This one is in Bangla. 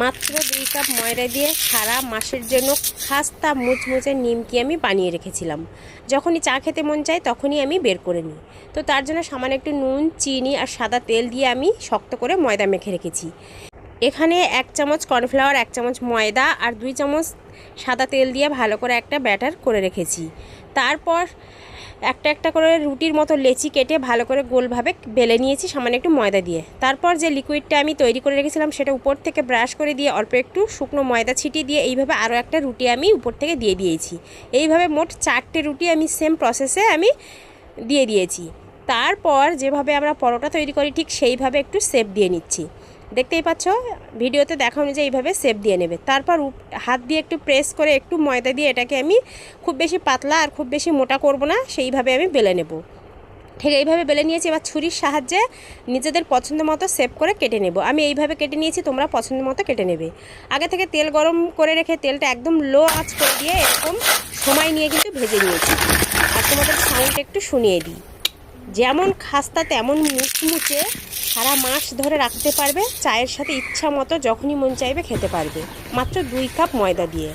মাত্র দুই কাপ ময়দা দিয়ে সারা মাসের জন্য খাস্তা মুচমুচে নিমকি আমি বানিয়ে রেখেছিলাম। যখনই চা খেতে মন চায় তখনই আমি বের করে নিই। তো তার জন্য সামান্য একটু নুন, চিনি আর সাদা তেল দিয়ে আমি শক্ত করে ময়দা মেখে রেখেছি। এখানে এক চামচ কর্নফ্লাওয়ার, এক চামচ ময়দা আর দুই চামচ সাদা তেল দিয়ে ভালো করে একটা ব্যাটার করে রেখেছি। তারপর একটা একটা করে রুটির মতো লেচি কেটে ভালো করে গোলভাবে বেলে নিয়েছি, সামান্য একটু ময়দা দিয়ে। তারপর যে লিকুইডটা আমি তৈরি করে রেখেছিলাম, সেটা উপর থেকে ব্রাশ করে দিয়ে অল্প একটু শুকনো ময়দা ছিটিয়ে দিয়ে এইভাবে আরও একটা রুটি আমি উপর থেকে দিয়ে দিয়েছি। এইভাবে মোট চারটে রুটি আমি সেম প্রসেসে আমি দিয়ে দিয়েছি। তারপর যেভাবে আমরা পরোটা তৈরি করি, ঠিক সেইভাবে একটু সেপ দিয়ে নিচ্ছি। দেখতেই পাচ্ছ, ভিডিওতে দেখা অনুযায়ী এইভাবে সেপ দিয়ে নেবে। তারপর হাত দিয়ে একটু প্রেস করে একটু ময়দা দিয়ে এটাকে আমি খুব বেশি পাতলা আর খুব বেশি মোটা করব না, সেইভাবে আমি বেলে নেব। ঠিক এইভাবে বেলে নিয়েছি, এবার ছুরির সাহায্যে নিজেদের পছন্দ মতো সেভ করে কেটে নেব। আমি এইভাবে কেটে নিয়েছি, তোমরা পছন্দ মতো কেটে নেবে। আগে থেকে তেল গরম করে রেখে তেলটা একদম লো আঁচ করে দিয়ে এরকম সময় নিয়ে কিন্তু ভেজে নিয়েছি। আর তোমাদের সাউন্ড একটু শুনিয়ে দিই। যেমন খাস্তা, তেমন মুচমুচে সারা মাস ধরে রাখতে পারবে। চায়ের সাথে ইচ্ছা মতো যখনই মন চাইবে খেতে পারবে। মাত্র দুই কাপ ময়দা দিয়ে।